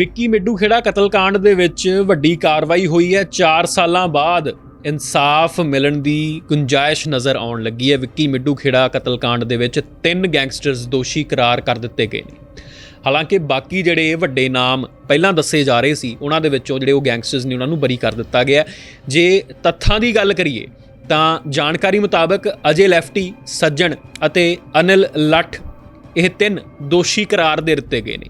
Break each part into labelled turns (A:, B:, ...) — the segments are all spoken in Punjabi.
A: ਵਿੱਕੀ ਮਿੱਡੂ ਖੇੜਾ ਕਤਲकांड ਦੇ ਵਿੱਚ ਵੱਡੀ ਕਾਰਵਾਈ ਹੋਈ ਹੈ। 4 ਸਾਲਾਂ ਬਾਅਦ ਇਨਸਾਫ ਮਿਲਣ ਦੀ ਗੁੰਜਾਇਸ਼ ਨਜ਼ਰ ਆਉਣ ਲੱਗੀ ਹੈ। ਵਿੱਕੀ ਮਿੱਡੂ ਖੇੜਾ ਕਤਲकांड ਦੇ ਵਿੱਚ ਤਿੰਨ ਗੈਂਗਸਟਰਸ ਦੋਸ਼ੀ ਕਰਾਰ ਕਰ ਦਿੱਤੇ ਗਏ ਨੇ। ਹਾਲਾਂਕਿ ਬਾਕੀ ਜਿਹੜੇ ਵੱਡੇ ਨਾਮ ਪਹਿਲਾਂ ਦੱਸੇ ਜਾ ਰਹੇ ਸੀ, ਉਹਨਾਂ ਦੇ ਵਿੱਚੋਂ ਜਿਹੜੇ ਉਹ ਗੈਂਗਸਟਰਸ ਨੇ ਉਹਨਾਂ ਨੂੰ ਬਰੀ ਕਰ ਦਿੱਤਾ ਗਿਆ। ਜੇ ਤੱਥਾਂ ਦੀ ਗੱਲ ਕਰੀਏ, ਤਾਂ ਜਾਣਕਾਰੀ ਮੁਤਾਬਕ ਅਜੇ ਲੈਫਟੀ, ਸੱਜਣ ਅਤੇ ਅਨਿਲ ਲੱਠ ਇਹ ਤਿੰਨ ਦੋਸ਼ੀ ਕਰਾਰ ਦੇ ਦਿੱਤੇ ਗਏ ਨੇ।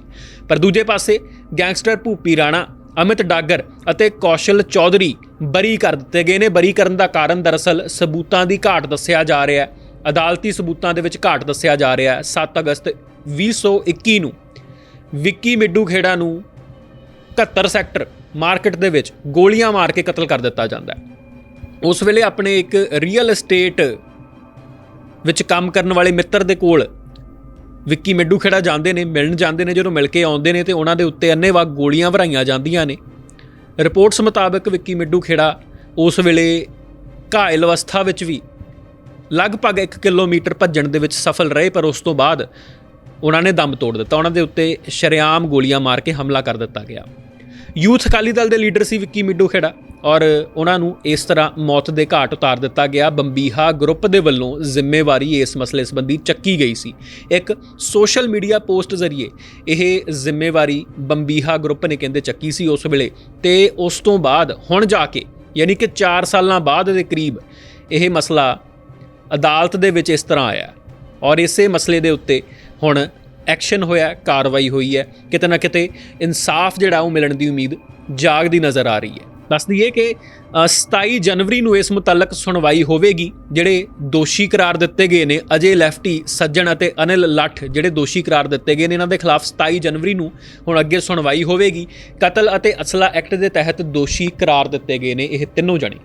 A: ਪਰ ਦੂਜੇ ਪਾਸੇ ਗੈਂਗਸਟਰ ਭੂਪੀ ਰਾਣਾ, ਅਮਿਤ ਡਾਗਰ ਅਤੇ ਕੌਸ਼ਲ ਚੌਧਰੀ ਬਰੀ ਕਰ ਦਿੱਤੇ ਗਏ ਨੇ। ਬਰੀ ਕਰਨ ਦਾ ਕਾਰਨ ਦਰਅਸਲ ਸਬੂਤਾਂ ਦੀ ਘਾਟ ਦੱਸਿਆ ਜਾ ਰਿਹਾ ਹੈ। ਅਦਾਲਤੀ ਸਬੂਤਾਂ ਦੇ ਵਿੱਚ ਘਾਟ ਦੱਸਿਆ ਜਾ ਰਿਹਾ ਹੈ। 7 ਅਗਸਤ 2021 ਨੂੰ ਵਿੱਕੀ ਮਿੱਡੂ ਖੇੜਾ ਨੂੰ 71 ਸੈਕਟਰ ਮਾਰਕੀਟ ਦੇ ਵਿੱਚ ਗੋਲੀਆਂ ਮਾਰ ਕੇ ਕਤਲ ਕਰ ਦਿੱਤਾ ਜਾਂਦਾ ਹੈ। ਉਸ ਵੇਲੇ ਆਪਣੇ ਇੱਕ ਰੀਅਲ ਏਸਟੇਟ ਵਿੱਚ ਕੰਮ ਕਰਨ ਵਾਲੇ ਮਿੱਤਰ ਦੇ ਕੋਲ ਵਿੱਕੀ ਮਿੱਡੂ ਖੇੜਾ ਜਾਂਦੇ ਨੇ, ਮਿਲਣ ਜਾਂਦੇ ਨੇ, ਜਦੋਂ ਮਿਲ ਕੇ ਆਉਂਦੇ ਨੇ ਤੇ ਉਹਨਾਂ ਦੇ ਉੱਤੇ ਅੰਨੇਵਾਹ ਗੋਲੀਆਂ ਭਰਾਈਆਂ ਜਾਂਦੀਆਂ ਨੇ। ਰਿਪੋਰਟਸ ਮੁਤਾਬਕ ਵਿੱਕੀ ਮਿੱਡੂ ਖੇੜਾ ਉਸ ਵੇਲੇ ਘਾਇਲ ਅਵਸਥਾ ਵਿੱਚ ਵੀ ਲਗਭਗ 1 ਕਿਲੋਮੀਟਰ ਭੱਜਣ ਦੇ ਵਿੱਚ ਸਫਲ ਰਹੇ, ਪਰ ਉਸ ਤੋਂ ਬਾਅਦ ਉਹਨਾਂ ਨੇ ਦਮ ਤੋੜ ਦਿੱਤਾ। ਉਹਨਾਂ ਦੇ ਉੱਤੇ ਸ਼ਰੇਆਮ ਗੋਲੀਆਂ ਮਾਰ ਕੇ ਹਮਲਾ ਕਰ ਦਿੱਤਾ ਗਿਆ। ਯੂਥ ਅਕਾਲੀ ਦਲ ਦੇ ਲੀਡਰ ਸੀ ਵਿੱਕੀ ਮਿੱਡੂ ਖੇੜਾ ਔਰ ਉਹਨਾਂ ਨੂੰ ਇਸ ਤਰ੍ਹਾਂ ਮੌਤ ਦੇ ਘਾਟ ਉਤਾਰ ਦਿੱਤਾ ਗਿਆ। ਬੰਬੀਹਾ ਗਰੁੱਪ ਦੇ ਵੱਲੋਂ ਜ਼ਿੰਮੇਵਾਰੀ ਇਸ ਮਸਲੇ ਸੰਬੰਧੀ ਚੱਕੀ ਗਈ ਸੀ। ਇੱਕ ਸੋਸ਼ਲ ਮੀਡੀਆ ਪੋਸਟ ਜ਼ਰੀਏ ਇਹ ਜ਼ਿੰਮੇਵਾਰੀ ਬੰਬੀਹਾ ਗਰੁੱਪ ਨੇ ਕਹਿੰਦੇ ਚੱਕੀ ਸੀ ਉਸ ਵੇਲੇ ਤੇ ਉਸ ਤੋਂ ਬਾਅਦ ਹੁਣ ਜਾ ਕੇ ਯਾਨੀ ਕਿ 4 ਸਾਲਾਂ ਬਾਅਦ ਦੇ ਕਰੀਬ ਇਹ ਮਸਲਾ ਅਦਾਲਤ ਦੇ ਵਿੱਚ ਇਸ ਤਰ੍ਹਾਂ ਆਇਆ। ਔਰ ਇਸੇ ਮਸਲੇ ਦੇ ਉੱਤੇ ਹੁਣ ਐਕਸ਼ਨ ਹੋਇਆ ਕਾਰਵਾਈ ਹੋਈ ਹੈ ਕਿਤੇ ਨਾ ਕਿਤੇ ਇਨਸਾਫ ਜਿਹੜਾ ਉਹ ਮਿਲਣ ਦੀ ਉਮੀਦ ਜਾਗਦੀ ਨਜ਼ਰ ਆ ਰਹੀ ਹੈ। ਦੱਸ ਦਈਏ ਕਿ ਅ, 27 ਜਨਵਰੀ ਨੂੰ ਇਸ ਮੁਤਲਕ ਸੁਣਵਾਈ ਹੋਵੇਗੀ ਜਿਹੜੇ ਦੋਸ਼ੀ ਕਰਾਰ ਦਿੱਤੇ ਗਏ ਨੇ ਅਜੇ ਲੈਫਟੀ ਸੱਜਣ ਅਤੇ ਅਨਿਲ ਲੱਠ ਜਿਹੜੇ ਦੋਸ਼ੀ ਕਰਾਰ ਦਿੱਤੇ ਗਏ ਨੇ ਇਹਨਾਂ ਦੇ ਖਿਲਾਫ 27 ਜਨਵਰੀ ਨੂੰ ਹੁਣ ਅੱਗੇ ਸੁਣਵਾਈ ਹੋਵੇਗੀ। ਕਤਲ ਅਤੇ ਅਸਲਾ ਐਕਟ ਦੇ ਤਹਿਤ ਦੋਸ਼ੀ ਕਰਾਰ ਦਿੱਤੇ ਗਏ ਨੇ ਇਹ ਤਿੰਨੋਂ ਜਣੇ।